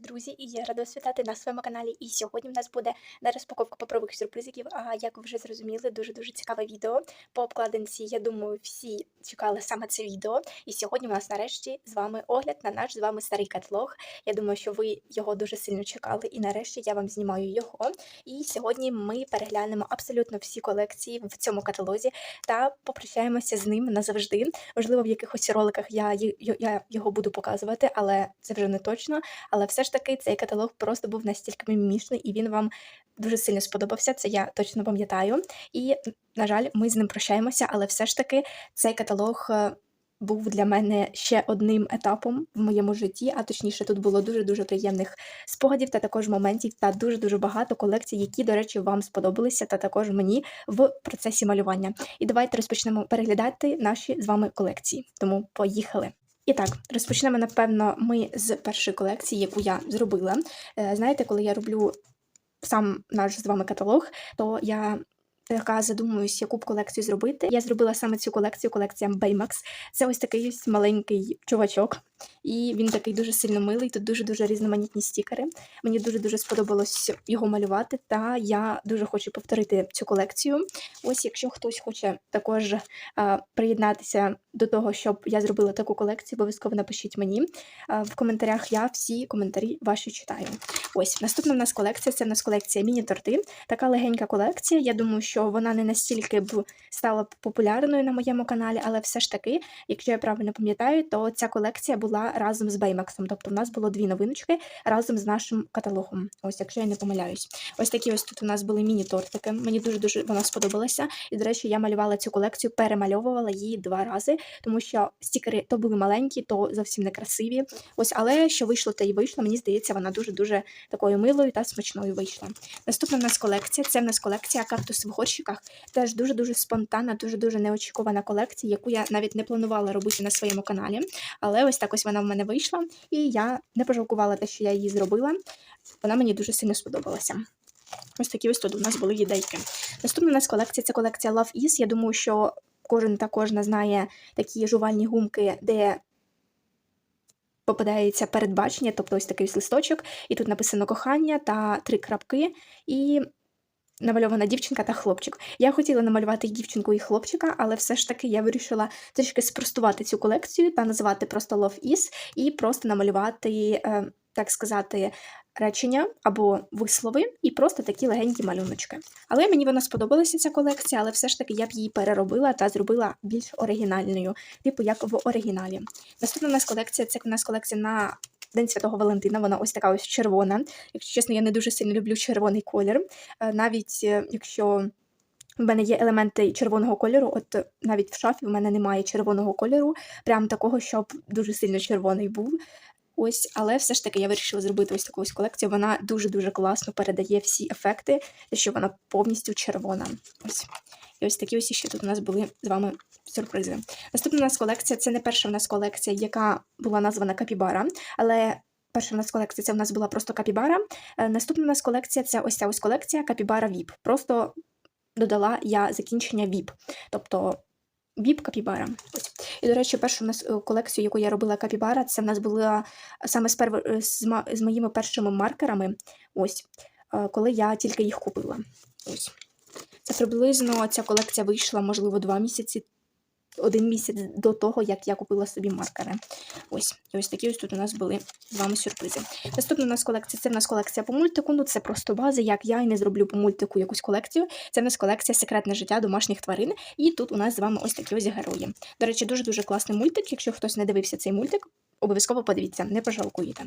друзі, і я рада вас вітати на своєму каналі. І сьогодні в нас буде не розпаковка паперових сюрпризиків, а як ви вже зрозуміли, дуже-дуже цікаве відео. По обкладинці, я думаю, всі чекали саме це відео. І сьогодні у нас нарешті з вами огляд на наш з вами старий каталог. Я думаю, що ви його дуже сильно чекали, і нарешті я вам знімаю його. І сьогодні ми переглянемо абсолютно всі колекції в цьому каталозі та попрощаємося з ним назавжди. Можливо, в якихось роликах я, я його буду показувати, але це вже не точно. Але все ж таки цей каталог просто був настільки мімішний, і він вам дуже сильно сподобався. Це я точно пам'ятаю. І, на жаль, ми з ним прощаємося, але все ж таки цей каталог. е, Був для мене ще одним етапом в моєму житті, а точніше, тут було дуже дуже приємних спогадів та також моментів, та дуже дуже багато колекцій, які, до речі, вам сподобалися, та також мені в процесі малювання. І давайте розпочнемо переглядати наші з вами колекції. Тому поїхали. І так, розпочнемо, напевно, ми з першої колекції, яку я зробила. Е, Знаєте, коли я роблю сам наш з вами каталог, то я така задумуюсь, яку б колекцію зробити. Я зробила саме цю колекцію, колекція Baymax. Це ось такий маленький чувачок, і він такий дуже сильно милий. Тут дуже-дуже різноманітні стікери. Мені дуже-дуже сподобалось його малювати, та я дуже хочу повторити цю колекцію. Ось, якщо хтось хоче також а, приєднатися до того, щоб я зробила таку колекцію, обов'язково напишіть мені. А, в коментарях я всі коментарі ваші читаю. Ось наступна в нас колекція. Це в нас колекція міні-торти. Така легенька колекція. Я думаю, що вона не настільки б стала популярною на моєму каналі, але все ж таки, якщо я правильно пам'ятаю, то ця колекція була разом з Беймаксом. Тобто в нас було дві новиночки разом з нашим каталогом. Ось, якщо я не помиляюсь. Ось такі ось тут у нас були міні-тортики. Мені дуже дуже вона сподобалася. І, до речі, я малювала цю колекцію, перемальовувала її два рази, тому що стікери то були маленькі, то зовсім не красиві. Ось, але що вийшло, те й вийшло. Мені здається, вона дуже дуже такою милою та смачною вийшла. Наступна в нас колекція це в нас колекція кактуси в горщиках. Теж дуже дуже спонтанна, дуже дуже неочікувана колекція, яку я навіть не планувала робити на своєму каналі. Але ось так ось вона в мене вийшла, і я не пожалкувала те, що я її зробила. Вона мені дуже сильно сподобалася. Ось такі ось тут у нас були ідейки. Наступна у нас колекція це колекція Love Is. Я думаю, що кожен та кожна знає такі жувальні гумки, де попадається передбачення, тобто ось такий листочок, і тут написано кохання та три крапки, і намальована дівчинка та хлопчик. Я хотіла намалювати дівчинку і хлопчика, але все ж таки я вирішила трішки спростувати цю колекцію та назвати просто Love Is і просто намалювати, е, так сказати, речення або вислови, і просто такі легенькі малюночки. Але мені вона сподобалася ця колекція, але все ж таки я б її переробила та зробила більш оригінальною, типу як в оригіналі. Наступна у нас колекція це у нас колекція на День Святого Валентина, вона ось така ось червона. Якщо чесно, я не дуже сильно люблю червоний колір. Е, Навіть е, якщо в мене є елементи червоного кольору, от навіть в шафі в мене немає червоного кольору, прям такого, щоб дуже сильно червоний був. Ось, але все ж таки я вирішила зробити ось таку ось колекцію. Вона дуже-дуже класно передає всі ефекти, що вона повністю червона. Ось. І ось такі ось ще тут у нас були з вами сюрпризи. Наступна у нас колекція це не перша в нас колекція, яка була названа Капібара, але перша в нас колекція це в нас була просто Капібара. Е, Наступна у нас колекція це ось ця ось колекція Капібара Віп. Просто додала я закінчення Віп. Тобто Віп Капібара. І, до речі, першу в нас е, колекцію, яку я робила Капібара, це в нас була саме з, перв... е, з, ма- з моїми першими маркерами. Ось, коли я тільки їх купила. Ось. Це приблизно ця колекція вийшла, можливо, два місяці, один місяць до того, як я купила собі маркери. Ось, і ось такі ось тут у нас були з вами сюрпризи. Наступна у нас колекція це в нас колекція по мультику. Ну, це просто база, як я і не зроблю по мультику якусь колекцію. Це в нас колекція Секретне життя домашніх тварин. І тут у нас з вами ось такі ось герої. До речі, дуже-дуже класний мультик. Якщо хтось не дивився цей мультик, обов'язково подивіться, не пожалкуєте.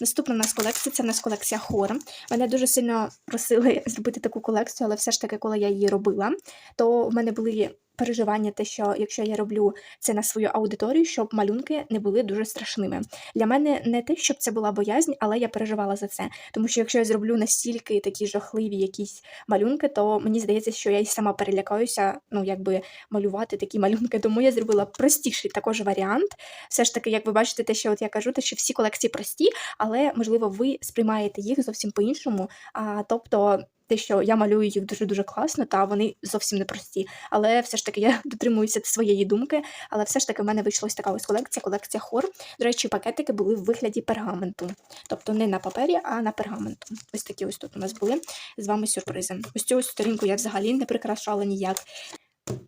Наступна у нас колекція це у нас колекція хор. Мене дуже сильно просили зробити таку колекцію, але все ж таки, коли я її робила, то в мене були переживання, те, що якщо я роблю це на свою аудиторію, щоб малюнки не були дуже страшними. Для мене не те, щоб це була боязнь, але я переживала за це. Тому що якщо я зроблю настільки такі жахливі якісь малюнки, то мені здається, що я й сама перелякаюся, ну якби малювати такі малюнки. Тому я зробила простіший також варіант. Все ж таки, як ви бачите, те, що от я кажу, те, що всі колекції прості, але можливо ви сприймаєте їх зовсім по-іншому. А тобто те, що я малюю їх дуже-дуже класно, та вони зовсім не прості. Але все ж таки я дотримуюся своєї думки. Але все ж таки в мене вийшла така ось колекція, колекція хор. До речі, пакетики були в вигляді пергаменту. Тобто не на папері, а на пергаменту. Ось такі ось тут у нас були з вами сюрпризи. Ось цю ось сторінку я взагалі не прикрашала ніяк.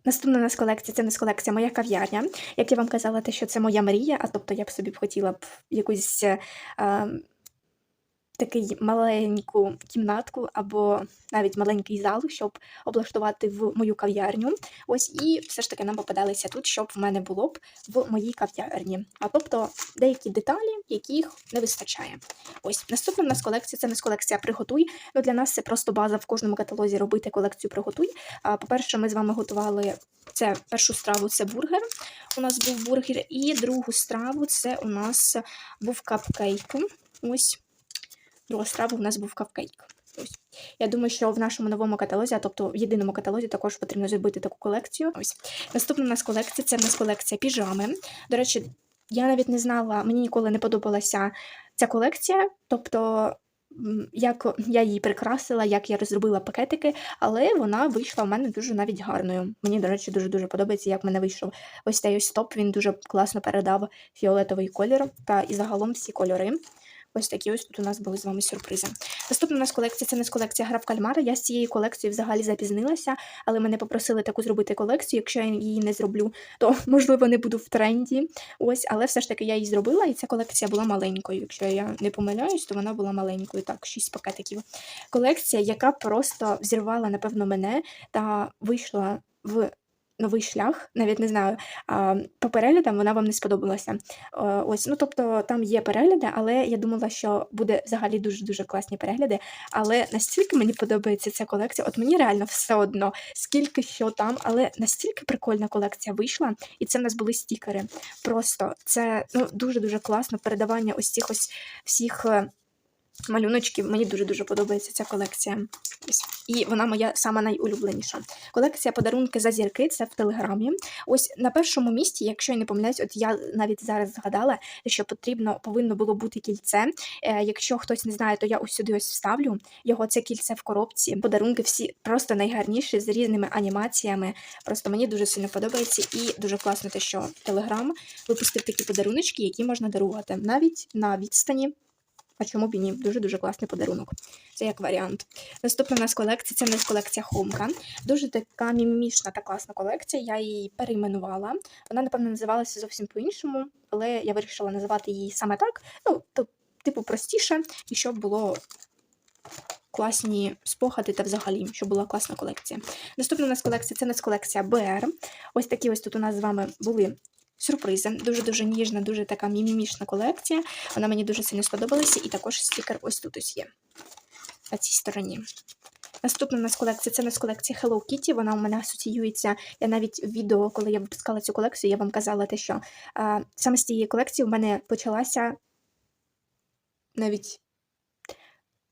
Наступна у нас колекція це у нас колекція моя кав'ярня. Як я вам казала, те, що це моя мрія, а тобто я б собі б хотіла б якусь е, е, такий маленьку кімнатку або навіть маленький зал, щоб облаштувати в мою кав'ярню. Ось і все ж таки нам попадалися тут, щоб в мене було б в моїй кав'ярні. А тобто деякі деталі, яких не вистачає. Ось наступна у нас колекція це нас колекція приготуй. Ну для нас це просто база в кожному каталозі робити колекцію приготуй. А по-перше, ми з вами готували це першу страву це бургер. У нас був бургер, і другу страву це у нас був капкейк. Ось друга страва у нас був капкейк. Ось. Я думаю, що в нашому новому каталозі, а тобто в єдиному каталозі, також потрібно зробити таку колекцію. Ось. Наступна у нас колекція це в нас колекція піжами. До речі, я навіть не знала, мені ніколи не подобалася ця колекція. Тобто, як я її прикрасила, як я розробила пакетики, але вона вийшла в мене дуже навіть гарною. Мені, до речі, дуже-дуже подобається, як в мене вийшов ось цей ось топ. Він дуже класно передав фіолетовий колір та і загалом всі кольори. Ось такі ось тут у нас були з вами сюрпризи. Наступна у нас колекція це нас колекція гра в кальмара. Я з цією колекцією взагалі запізнилася, але мене попросили таку зробити колекцію. Якщо я її не зроблю, то можливо не буду в тренді. Ось, але все ж таки я її зробила, і ця колекція була маленькою. Якщо я не помиляюсь, то вона була маленькою. Так, 6 пакетиків. Колекція, яка просто взірвала, напевно, мене та вийшла в. Новий шлях, навіть не знаю, по переглядам вона вам не сподобалася. Е, Ось, ну тобто там є перегляди, але я думала, що буде взагалі дуже-дуже класні перегляди. Але настільки мені подобається ця колекція, от мені реально все одно, скільки що там, але настільки прикольна колекція вийшла, і це в нас були стікери. Просто це ну, дуже-дуже класно передавання ось цих ось всіх. Малюночків, мені дуже-дуже подобається ця колекція. І вона моя сама найулюбленіша. Колекція подарунки за зірки це в телеграмі. Ось на першому місці, якщо я не помиляюсь, от я навіть зараз згадала, що потрібно повинно було бути кільце. Е, якщо хтось не знає, то я ось сюди ось вставлю його. Це кільце в коробці. Подарунки всі просто найгарніші з різними анімаціями. Просто мені дуже сильно подобається і дуже класно те, що Телеграм випустив такі подаруночки, які можна дарувати навіть на відстані. А чому б і ні? Дуже-дуже класний подарунок. Це як варіант. Наступна у нас колекція це у нас колекція Хомка. Дуже така мімішна та класна колекція. Я її перейменувала. Вона, напевно, називалася зовсім по-іншому, але я вирішила називати її саме так. Ну, то, типу, простіше, і щоб було. Класні спогади та взагалі, щоб була класна колекція. Наступна у нас колекція це у нас колекція БР. Ось такі ось тут у нас з вами були сюрпризи. Дуже-дуже ніжна, дуже така мімімішна колекція. Вона мені дуже сильно сподобалася, і також стікер ось тут ось є на цій стороні. Наступна у нас колекція це у нас колекція Hello Kitty. Вона у мене асоціюється. Я навіть в відео, коли я випускала цю колекцію, я вам казала те, що а, саме з цієї колекції у мене почалася навіть.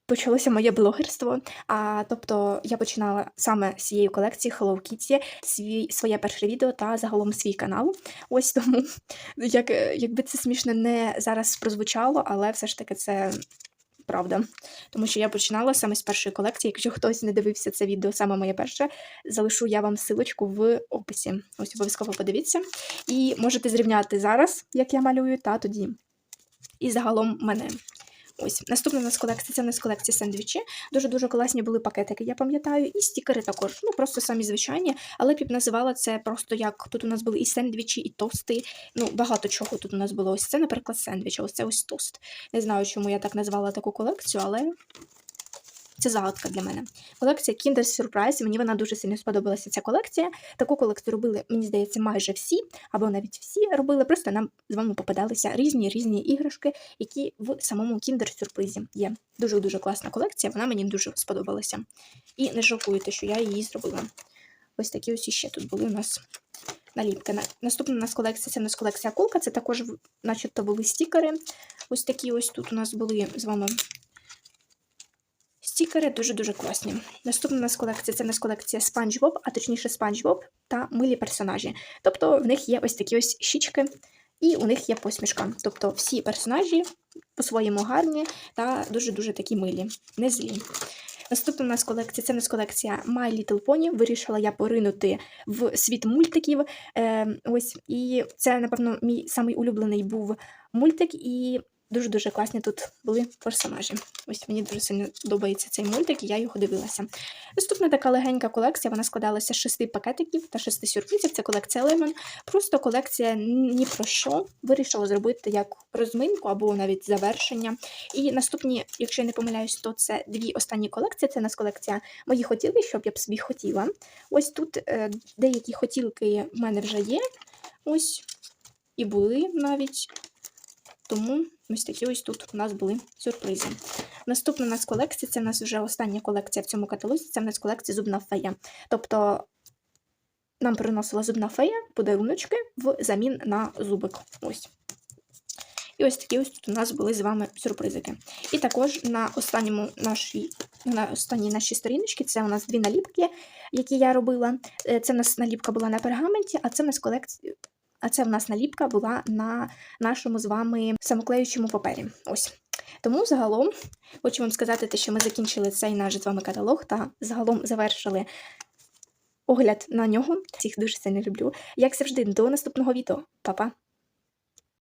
Почалося моє блогерство. А тобто я починала саме з цієї колекції Hello Kitty, свій, своє перше відео та загалом свій канал. Ось тому, як, якби це смішно не зараз прозвучало, але все ж таки це правда. Тому що я починала саме з першої колекції. Якщо хтось не дивився це відео, саме моє перше, залишу я вам силочку в описі. Ось обов'язково подивіться. І можете зрівняти зараз, як я малюю, та тоді. І загалом мене. Ось наступна у нас колекція це у нас колекція сендвічі. Дуже-дуже класні були пакетики, я пам'ятаю, і стікери також. Ну просто самі звичайні, але б називала це просто як тут у нас були і сендвічі, і тости. Ну, багато чого тут у нас було. Ось це, наприклад, сендвіч, ось це ось тост. Не знаю, чому я так назвала таку колекцію, але. Це загадка для мене. Колекція Kinder Surprise. Мені вона дуже сильно сподобалася. Ця колекція. Таку колекцію робили, мені здається, майже всі, або навіть всі робили. Просто нам з вами попадалися різні різні іграшки, які в самому Kinder Surprise є. Дуже дуже класна колекція. Вона мені дуже сподобалася. І не жалкуєте, що я її зробила. Ось такі ось іще тут були у нас наліпки. Наступна у нас колекція це у нас колекція кулка. Це також, начебто, були стікери. Ось такі ось тут у нас були з вами Стікери дуже-дуже класні. Наступна у нас колекція це у нас колекція Спанч Боб, а точніше Спанч Боб та милі персонажі. Тобто в них є ось такі ось щічки, і у них є посмішка. Тобто всі персонажі по-своєму гарні та дуже-дуже такі милі, не злі. Наступна у нас колекція це у нас колекція My Little Pony. Вирішила я поринути в світ мультиків. Е, ось, і це, напевно, мій самий улюблений був мультик, і дуже-дуже класні тут були персонажі. Ось мені дуже сильно подобається цей мультик, і я його дивилася. Наступна така легенька колекція, вона складалася з шести пакетиків та шести сюрпризів. Це колекція Lemon. Просто колекція ні про що. Вирішила зробити як розминку або навіть завершення. І наступні, якщо я не помиляюсь, то це дві останні колекції. Це у нас колекція мої хотіли, щоб я б собі хотіла. Ось тут е, деякі хотілки в мене вже є. Ось і були навіть. Тому ось такі ось тут у нас були сюрпризи. Наступна у нас колекція, це в нас вже остання колекція в цьому каталозі, це в нас колекція зубна фея. Тобто нам приносила зубна фея подаруночки в замін на зубик. Ось. І ось такі ось тут у нас були з вами сюрпризики. І також на останньому нашій, на останній нашій сторіночці це у нас дві наліпки, які я робила. Е, Це в нас наліпка була на пергаменті, а це в нас колекція. А це в нас наліпка була на нашому з вами самоклеючому папері. Ось. Тому загалом хочу вам сказати, те, що ми закінчили цей наш з вами каталог та загалом завершили огляд на нього. Всіх дуже сильно люблю. Як завжди, до наступного відео. Па-па!